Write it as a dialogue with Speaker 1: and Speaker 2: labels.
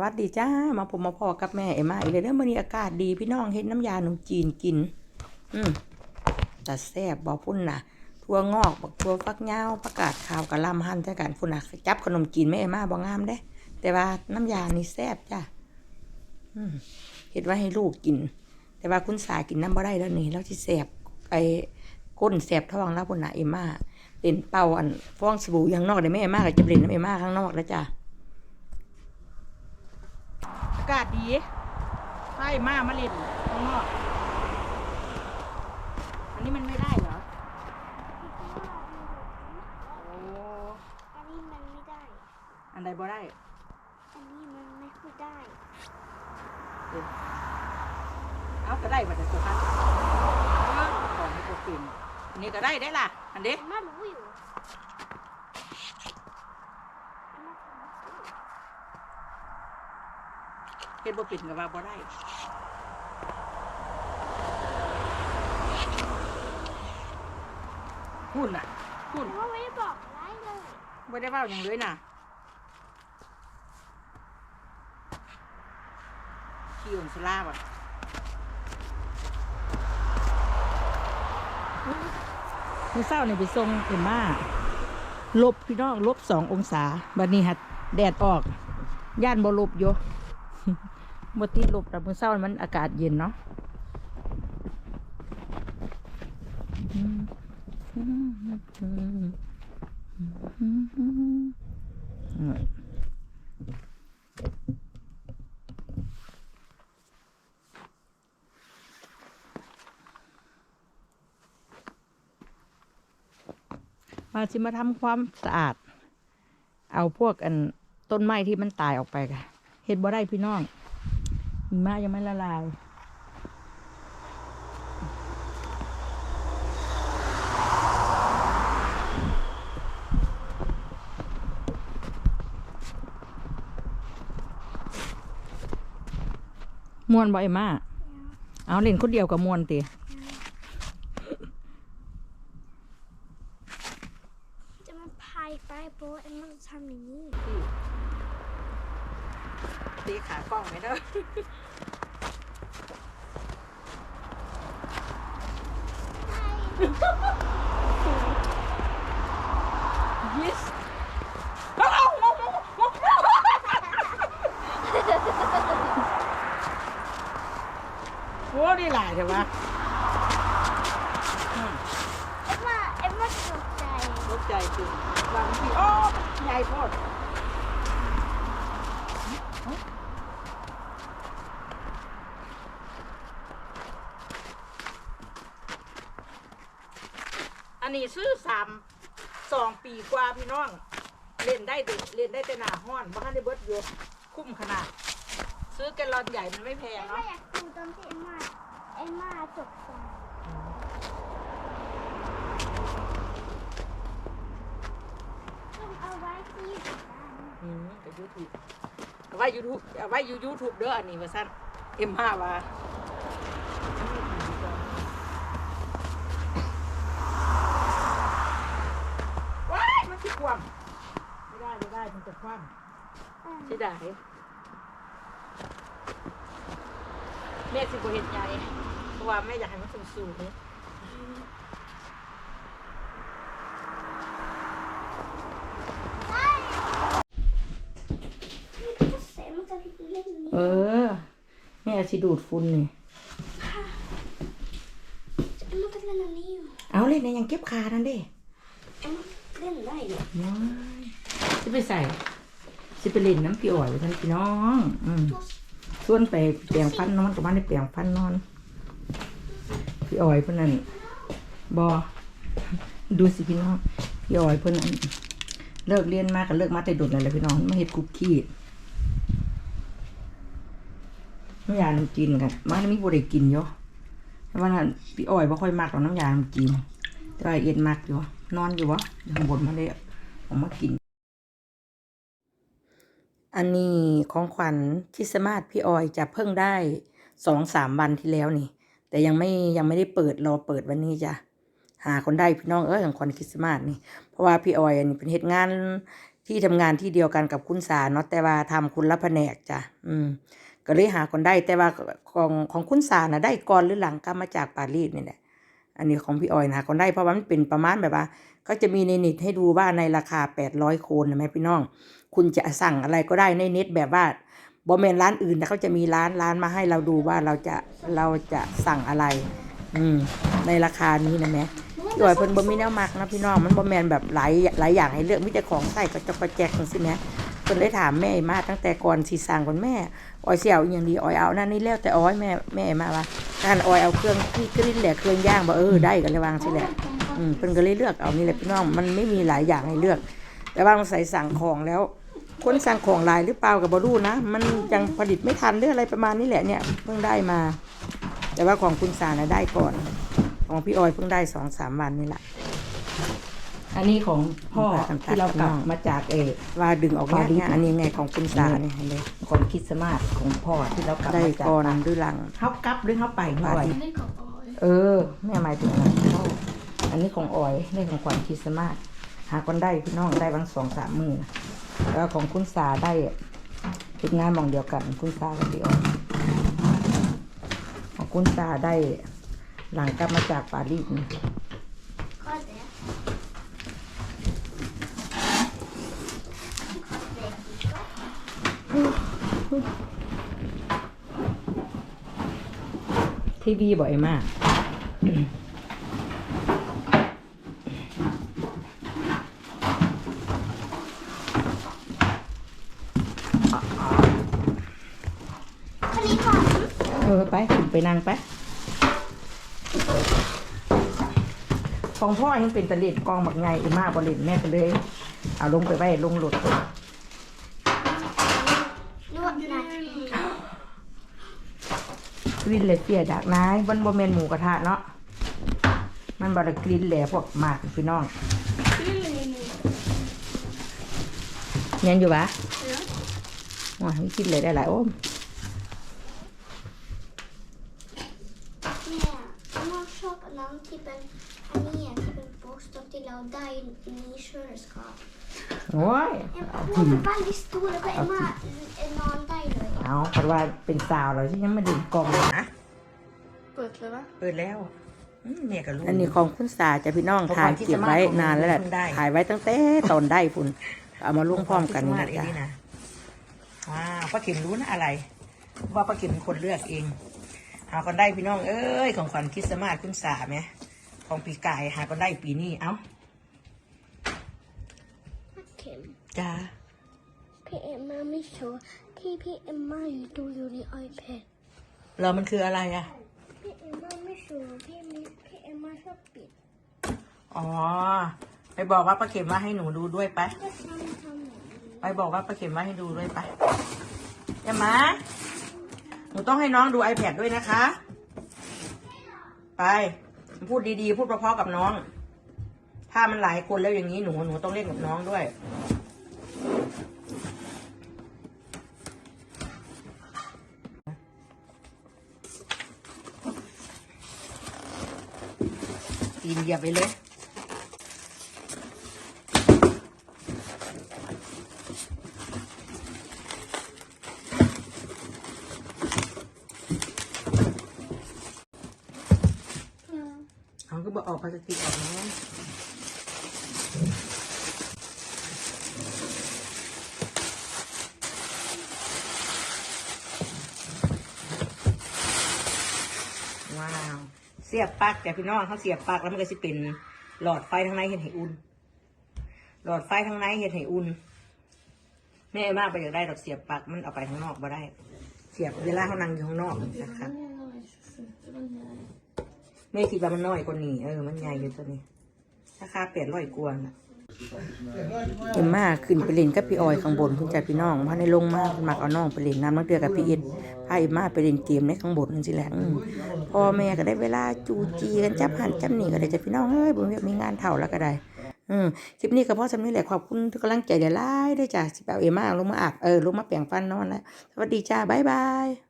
Speaker 1: วัสดีจ้า มาผมมาพอกับแม่เอ็มาอีกเลยเด้อมื้อนี้อากาศดีพี่น้องเฮ็ดน้ำยาหนมจีนกิน อืมแต่แซ่บบ่พุ่นน่ะทั่วงอกบักทั่วฟักยาประกาศข่าวกะลำหั่นแต่กันพุ่นน่ะจับขนมจีนแม่เอ็มาบ่งามเด้แต่ว่าน้ำยานี่แซ่บจ้าอืมเฮ็ดไว้ให้ลูกกิน แต่ว่าคุณสากินน้ำบ่ได้แล้วนี่แล้วที่แซ่บไอ้ก้นแซ่บท้องแล้วพุ่นน่ะเอ็มาเล่นเป่าอันฟองสบู่ย่างนอกได้แม่เอ็มาก็จะเล่นน้ำเอ็มมาข้างนอกแล้วจ้าากาศดีใช่มามาเล่นข้างนอกอันนี้มันไม่ได้เหรอโอ้
Speaker 2: อันนี้มันไม่ได้
Speaker 1: อันใดบ่ได้
Speaker 2: อันนี้มันไม่ค่อยได้
Speaker 1: เอาก็ได้บัดนี้สุดท้ายก่อนให้ตัวปิ่นอันนี้ก็ได้ได้ล่ะ อันเด้
Speaker 2: อาม่ารู้อยู่อาม่าทำไม่ถูก
Speaker 1: เฮ็ดบ่ปิ่นก็ว่าบ่ได้พูดน่ะพูด
Speaker 2: แต่ว่าไม่ได้บอกอะไรเลย
Speaker 1: บ่ได้เว้าหยังเลยน่ะขี้อ่อนสลาบ่ะมื่อเช้านี่ไปส่งเอ็มมาลบพี่น้องลบสององศาบัดนี้หัดแดดออก ย่านบ่ลบอยู่ บ่ติดลบแต่มื่อเช้ามันอากาศเย็นเนาะมาสิมาทำความสะอาด เอาพวกอันต้นไม้ที่มันตายออกไปค่ะเฮ็ดบ่ได้พี่น้อง หิมะยังไม่ละลายมวนบ่ไอ้มาเอาเล่นคนเดียวกับมวนติ
Speaker 2: จะมาพายไปโป๊ะเอ็มมันทำอย่างนี้
Speaker 1: ตีขากล้องไหมเด้อ yes โอ้ดีหลายใช่ปะ
Speaker 2: เอ็มมาเอ็มมาตกใจ
Speaker 1: รถใจจริงบางทีโอ้ใหญ่โพด นนี้ซื้อสามสองปีกว่าพี่น้อง เล่นได้เด็เล่นได้แต่หนาห้อนบ้านได้เบิดอยู่คุ้มขนาด ซื้อแกลลอนใหญ่มันไม่แพง
Speaker 2: เอ็มมา
Speaker 1: เนาะ
Speaker 2: อยากดูตอนที่เอ็มมาเอ็มมาตกใจต้องเอาไว้ที่บ้าน
Speaker 1: อืมกับยูทูบเอาไว้ยูทูบเอาไว้ยูยูทูบเด้ออันนี้ว่าสั้นเอ็มห้าว่าว้ายมันสิคว่ำไม่ได้ไม่ ได้มันจะคว่ำใช่ได้แม่สิบ่เห็นใจเพราะว่าแม่อยากให้มันสูงๆเลย
Speaker 2: เสร็จมันจะเล่นนี้
Speaker 1: เออแม่สิดูดฝุ่นนี่
Speaker 2: เอ็มมันก็เล่นอันนี้อยู่
Speaker 1: เอาเล่นในยังเก็บขานั่นเด้
Speaker 2: เอ็มเล่นได้อยู่
Speaker 1: น้อยสิไปใส่ สิไปเล่นน้ำพี่อ่อยท่านพี่น้อง อืมส่วนไปแปลงฟันนอนกับมันได้แปลงฟันนอน พี่อ่อยเพื่อนนั่นบอดูสิพี่น้องพี่อ่อยเพื่อนนั่นเลิกเรียนมากันเลิกมาแต่ดุดเลยแหละพี่น้อง มาเฮ็ดคุกกี้น้ำยาน้ำจีนกันมาไม่บ่ได้กินเยอะแต่ว่านั่นพี่อ่อยบ่ค่อยมักหรอกน้ำยาน้ำจีนแต่ว่าเอ็นมักอยู่ นอนอยู่วะข้างบนมาเลยออกมากิน อันนี้ของขวัญคริสต์มาสพี่ออยจะเพิ่งได้สองสามวันที่แล้วนี่ แต่ยังไม่ยังไม่ได้เปิดรอเปิดวันนี้จ้ะหาคนได้พี่น้องเอ้ยของขวัญคริสต์มาสนี่เพราะว่าพี่ออยอันนี้เป็นเหตุงานที่ทำงานที่เดียวกันกับคุณสาเนาะแต่ว่าทำคุณละแผนกจ้ะอืมก็เลยหาคนได้แต่ว่าของของคุณสานะได้ก่อนหรือหลังก็มาจากปารีสนี่แหละอันนี้ของพี่ออยนะคนได้เพราะว่ามันเป็นประมาณแบบว่า ก็จะมีในเน็ตให้ดูว่าในราคา 800 โคนนะแม่พี่น้อง คุณจะสั่งอะไรก็ได้ในเน็ตแบบว่าบอมเมนร้านอื่นแต่เขาจะมีร้านร้านมาให้เราดูว่าเราจะเราจะสั่งอะไร อืม ในราคานี้นะแม่พี่ออยเพิ่นบ่มีแนวมักนะพี่น้องมันบอมแมนแบบหลายหลายอย่างให้เลือกมีแต่ของใส่ก็จะประแจกจังซี่แมเพิ่นเลยถามแม่มาตั้งแต่ก่อนสิสั่งก่อนแม่ออยเสี่ยวอย่างดีออยเอานั่นนี่แล้วแต่ออยแม่แม่มาว่าการออยเอาเครื่องที่กริ้นแหละเครื่องย่างบ่เออได้กันเลยวางสิแหละ อืมเพิ่นก็เลยเลือกเอานี่แหละพี่น้องมันไม่มีหลายอย่างให้เลือก แต่ว่ามันใส่สั่งของแล้ว คนสั่งของหลายหรือเปล่ากับบรู้นะ มันยังผลิตไม่ทันหรืออะไรประมาณนี้แหละเนี่ยเพิ่งได้มา แต่ว่าของคุณสานะได้ก่อน ของพี่ออยเพิ่งได้สองสามวันนี่แหละ
Speaker 3: อันนี้ของพ่อ
Speaker 1: ที่
Speaker 3: ที่
Speaker 1: เรา
Speaker 3: เรา
Speaker 1: ก
Speaker 3: ก
Speaker 1: ลั
Speaker 3: ลั
Speaker 1: บบมา
Speaker 3: มา
Speaker 1: จา
Speaker 3: จากก
Speaker 1: เอ
Speaker 3: เอ
Speaker 1: ว่าดึงออกมาเนี่ยอันนี้ไงของคุณสาเนี่ยเห็นเลย
Speaker 3: ของคริสต์มาสของพ่อที่เรากลับ
Speaker 1: ได้
Speaker 3: มาจาก
Speaker 1: ก่อนหรือหลัง
Speaker 3: เขากลับหรือเขาไปหน่อย
Speaker 2: Det går bra.
Speaker 3: เออแม่หมายถึงอันนั้นเขา อันนี้ของออยนี่ของขวัญคริสต์มาสหาคนได้พี่น้องได้บางสองสามมือแล้วของคุณสาได้ทุกงานมองเดียวกัน คุณสากับพี่ออยของคุณสาได้หลังกลับมาจากปารีสทีวีบ่อยมาก เออ ไปขึ้นไปนั่งไป ของพ่อยังเป็นตะเล็ดกองบักไงอีมากบริเแม่ก็เลย เอาลงไปไว้ลงหลุด
Speaker 2: Nu, nej.
Speaker 3: กลินเลยเสียดักนายมันบ่แม่นหมูกระทะเนาะมันบ่ได้กลินแหล่พวกหมากพี่น้องเนียนอยู่ปะ
Speaker 2: Ja.
Speaker 3: ว้าไม่คิดเลยได้หลายโอ้ม
Speaker 2: Nej, om man köper någon typ en armé, typ en bokstav till och där i kylskåp.
Speaker 3: โอ้ย
Speaker 2: En är väldigt stor och en är någon där i.
Speaker 3: เอาเพราะว่าเป็นสาวเราที่ยังไม่ดื่มกองนะ
Speaker 2: Butler va?
Speaker 3: เปิดแล้วอืมเนี่ยกับลูก
Speaker 1: อันนี้ของคุณสาจะพี่น้อง
Speaker 3: ของ
Speaker 1: ถ่าย
Speaker 3: ขวัญ
Speaker 1: เก็บไว้
Speaker 3: ที่สมาร์ท
Speaker 1: นานแล้วแหละ
Speaker 3: ของหนูเพิ่งได้
Speaker 1: ถ่ายไว้ตั้งแต่ตอนได้พุ่นเอามาลงพร้อมกันนี่
Speaker 3: นะ
Speaker 1: นะจ๊ะ
Speaker 3: นะว้าวป้าเข็มรู้นะอะไร ว่าป้าเข็มเป็นคนเลือกเอง หากันได้พี่น้องเอ้ยของขวัญคริสต์มาสคุณสาไหมของปีกายหากันได้ปีนี้เอ้า
Speaker 2: Kim.
Speaker 3: จ้า
Speaker 2: พี่เอ็มมาไม่โชว์ที่พี่เอ็มมาดูอยู่ใน iPad
Speaker 3: เรามันคืออะไรอะ
Speaker 2: พี่เอ็มมาไม่โชว์พี่มิพี่เอ็มมาชอบปิด
Speaker 3: อ๋อไปบอกว่าป้าเข็มว่าให้หนูดูด้วยไป
Speaker 2: ก็ทำทำอย่างนี้
Speaker 3: ไปบอกว่าป้าเข็มว่าให้ดูด้วยไปอย่ามาห นูต้องให้น้องดู iPad ด้วยนะคะ ไป พูดดีๆ พูดเพราะๆกับน้อง ถ้ามันหลายคนแล้วอย่างนี้หนูหนูต้องเล่นกับน้องด้วยตีนเหยียบไปเลย เอาก็บอกพลาสติกออกนะว้าว เสียบปลั๊กแต่พี่น้องเขาเสียบปลั๊กแล้วมันก็จะเป็นหลอดไฟทางในเห็นให้อุ่น หลอดไฟทางในเห็นให้อุ่นแม่มากไปอยากได้ดอกเสียบปลั๊กมันเอาไปข้างนอกมาได้ เสียบเวลาเขานั่งอยู่ข้างนอกนะครับ ม่คิดว่ามันน้อยกว่านี้เออ มันใหญ่อยู่ตัวนี้ราคาแปดร้อยกว่าน่ะ
Speaker 1: เอ็มมาขึ้นไปเล่นกับพี่ออยข้างบนคุณจ่าพี่น้องพาในลงมามักเอาน้องไปเล่นน้ำนักเดือกับพี่เอ็ดพาเอ็มมาไปเล่นเกมในข้างบนนั่นสิแหละอืมพ่อแม่ก็ได้เวลาจูจีกันจับหันจับหนีก็ได้จ้ะพี่น้องเอ้ยบุญเวียกมีงานเท่าแล้วก็ได้อืมคลิปนี้ก็เพราะสำนี้แหละขอบคุณทุกกำลังใจเดี๋ยวไล่ด้วยจ้ะสิบเอาเอ็มมาลงมาอาบเออลงมาแปลงฟันนอนแล้วสวัสดีจ้าบ๊ายบาย